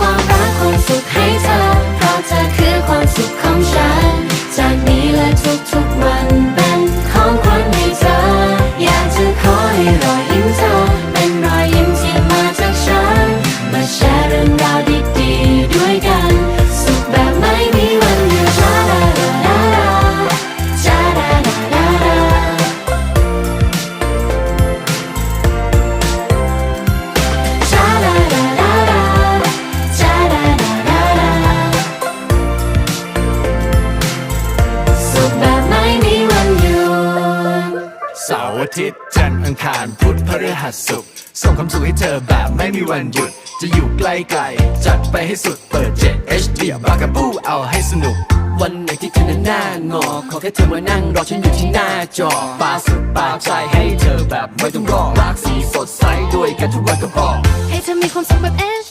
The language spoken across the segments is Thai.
ความรักความสุขให้ เสาร์อาทิตย์จันทร์อังคารพุธพฤหัสศุกร์ส่งความสุขให้เธอแบบไม่มีวันหยุด จะอยู่ใกล้ๆจัดไปให้สุดเปิด 7 HD บากาบูเอาให้สนุก วันไหนที่เธอนั้นหน้างอ ขอแค่เธอมานั่งรอฉันอยู่ที่หน้าจอปาสุดปาใจให้เธอแบบไม่ต้องรอหลากสีสดใสด้วยกันทุกวันก็พอให้เธอมีความสุขแบบ HD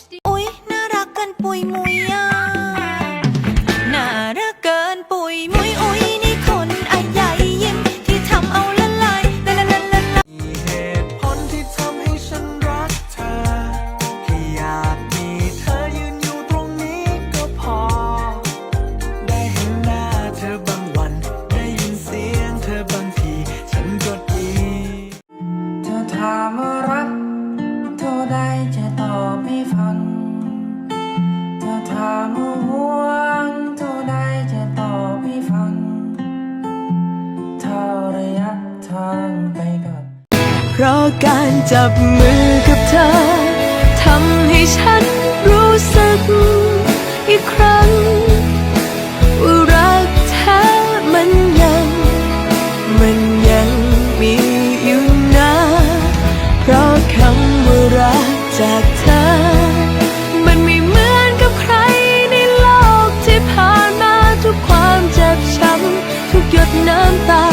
เท่าใดจะตอบให้ฟัง เธอถามห่วงเท่าใดจะตอบให้ฟัง เท่าระยะทางไปกับ เพราะการจับมือกับเธอทำให้ฉันำว่ารักจากเธอ มันไม่เหมือนกับใครในโลกที่ผ่านมาทุกความเจ็บช้ำทุกหยดน้ำตา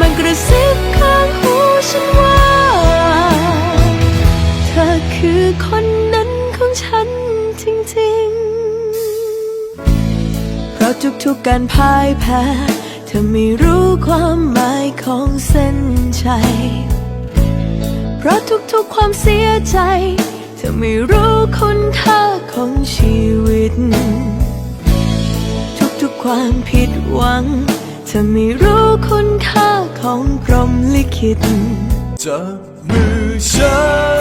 มันกระซิบข้างหูฉันว่า เธอคือคนนั้นของฉันจริงๆ เพราะทุกๆการพ่ายแพ้ เธอไม่รู้ความหมายของเส้นชัย เพราะทุกๆความเสียใจ เธอไม่รู้คุณค่าของชีวิต ทุกๆความผิดหวัง เธอไม่รู้คุณค่าของพรหมลิขิตจับมือฉัน